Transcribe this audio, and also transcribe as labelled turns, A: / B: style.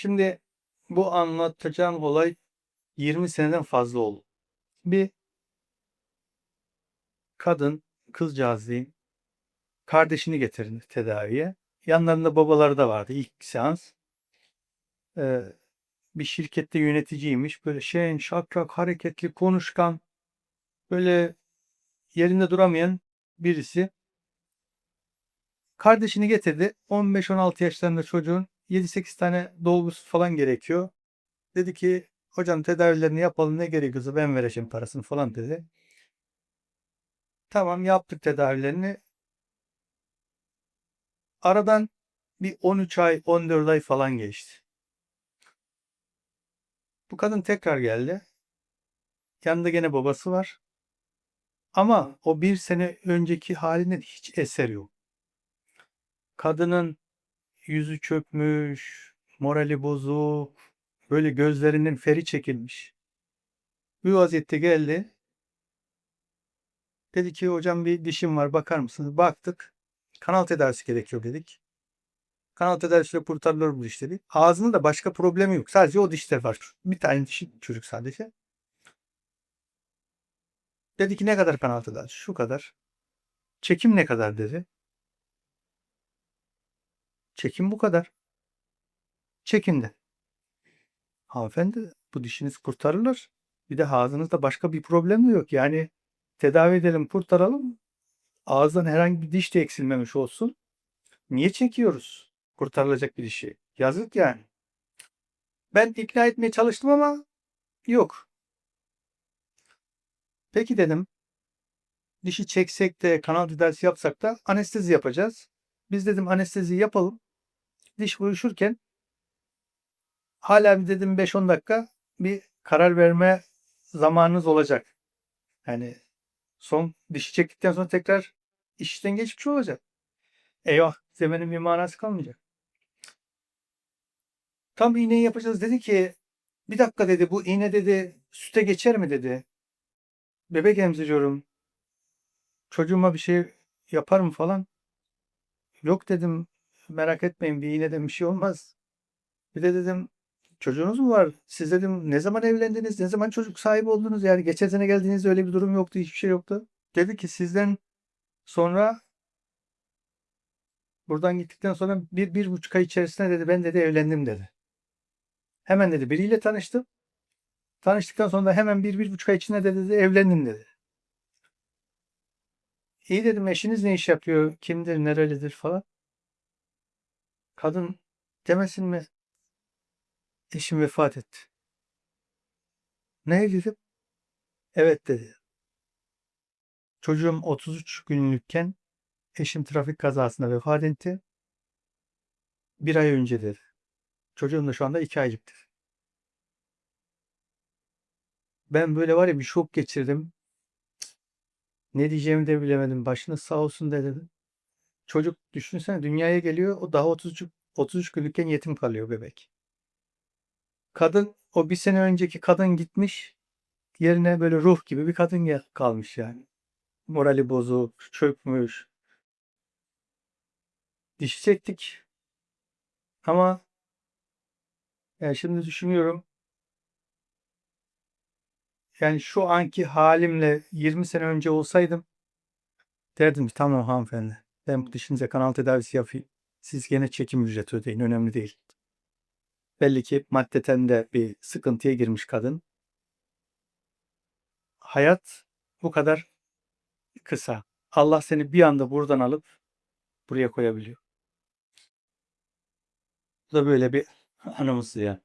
A: Şimdi bu anlatacağım olay 20 seneden fazla oldu. Bir kadın, kızcağız diyeyim, kardeşini getirdi tedaviye. Yanlarında babaları da vardı ilk seans. Ee, bir şirkette yöneticiymiş. Böyle şen, şakrak, hareketli, konuşkan, böyle yerinde duramayan birisi. Kardeşini getirdi. 15-16 yaşlarında çocuğun 7-8 tane dolgusu falan gerekiyor. Dedi ki hocam tedavilerini yapalım ne gerekiyorsa ben vereceğim parasını falan dedi. Tamam yaptık tedavilerini. Aradan bir 13 ay 14 ay falan geçti. Bu kadın tekrar geldi. Yanında gene babası var. Ama o bir sene önceki halinden hiç eser yok. Kadının yüzü çökmüş, morali bozuk, böyle gözlerinin feri çekilmiş. Bu vaziyette geldi. Dedi ki hocam bir dişim var bakar mısınız? Baktık. Kanal tedavisi gerekiyor dedik. Kanal tedavisiyle kurtarılır bu diş dedi. Ağzında da başka problemi yok. Sadece o dişte var. Bir tane dişi çocuk sadece. Dedi ki ne kadar kanal tedavisi? Şu kadar. Çekim ne kadar dedi. Çekim bu kadar. Çekin de. Hanımefendi bu dişiniz kurtarılır. Bir de ağzınızda başka bir problem yok. Yani tedavi edelim, kurtaralım. Ağızdan herhangi bir diş de eksilmemiş olsun. Niye çekiyoruz kurtarılacak bir dişi? Yazık yani. Ben ikna etmeye çalıştım ama yok. Peki dedim. Dişi çeksek de kanal tedavisi yapsak da anestezi yapacağız. Biz dedim anestezi yapalım. Diş uyuşurken hala bir dedim 5-10 dakika bir karar verme zamanınız olacak. Yani son dişi çektikten sonra tekrar işten geçmiş olacak. Eyvah demenin bir manası kalmayacak. Tam iğneyi yapacağız dedi ki bir dakika dedi bu iğne dedi süte geçer mi dedi. Bebek emziriyorum. Çocuğuma bir şey yapar mı falan. Yok dedim merak etmeyin bir iğneden bir şey olmaz. Bir de dedim çocuğunuz mu var? Siz dedim ne zaman evlendiniz? Ne zaman çocuk sahibi oldunuz? Yani geçen sene geldiğinizde öyle bir durum yoktu. Hiçbir şey yoktu. Dedi ki sizden sonra buradan gittikten sonra bir, bir buçuk ay içerisinde dedi ben dedi evlendim dedi. Hemen dedi biriyle tanıştım. Tanıştıktan sonra hemen bir, bir buçuk ay içinde de dedi evlendim dedi. İyi dedim eşiniz ne iş yapıyor? Kimdir? Nerelidir falan. Kadın demesin mi? Eşim vefat etti. Ne dedim? Evet dedi. Çocuğum 33 günlükken eşim trafik kazasında vefat etti. Bir ay önce dedi. Çocuğum da şu anda iki aylıktır. Ben böyle var ya bir şok geçirdim. Ne diyeceğimi de bilemedim. Başınız sağ olsun dedim. Çocuk düşünsene dünyaya geliyor. O daha 33, 33 günlükken yetim kalıyor bebek. Kadın o bir sene önceki kadın gitmiş. Yerine böyle ruh gibi bir kadın gel kalmış yani. Morali bozuk, çökmüş. Diş çektik. Ama yani şimdi düşünüyorum. Yani şu anki halimle 20 sene önce olsaydım derdim ki tamam hanımefendi ben dişinize kanal tedavisi yapayım. Siz gene çekim ücreti ödeyin önemli değil. Belli ki maddeten de bir sıkıntıya girmiş kadın. Hayat bu kadar kısa. Allah seni bir anda buradan alıp buraya koyabiliyor. Bu da böyle bir anımız ya.